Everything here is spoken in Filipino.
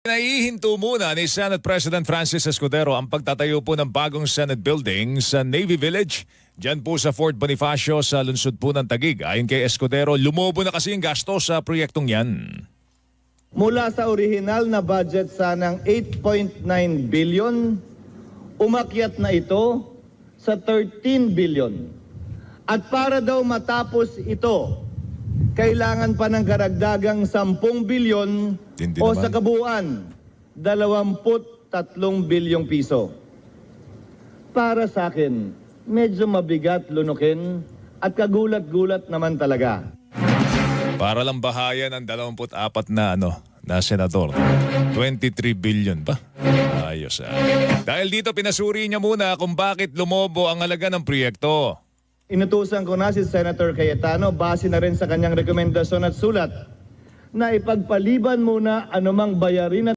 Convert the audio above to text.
Naihinto muna ni Senate President Francis Escudero ang pagtatayo po ng bagong Senate building sa Navy Village. Diyan po sa Fort Bonifacio sa lungsod po ng Tagig. Ayon kay Escudero, lumobo na kasi ang gasto sa proyektong yan. Mula sa orihinal na budget sanang 8.9 billion, umakyat na ito sa 13 billion. At para daw matapos ito, kailangan pa ng karagdagang 10 bilyon o naman. sa kabuuan, 23 bilyong piso. Para sa akin, medyo mabigat lunukin at kagulat-gulat naman talaga. Para lang bahayan ang 24 na ano na senador. 23 billion ba? Ayos ah. Dahil dito pinasuri niya muna kung bakit lumobo ang halaga ng proyekto. Inutusan ko na si Senator Cayetano base na rin sa kanyang rekomendasyon at sulat na ipagpaliban muna anumang bayarin at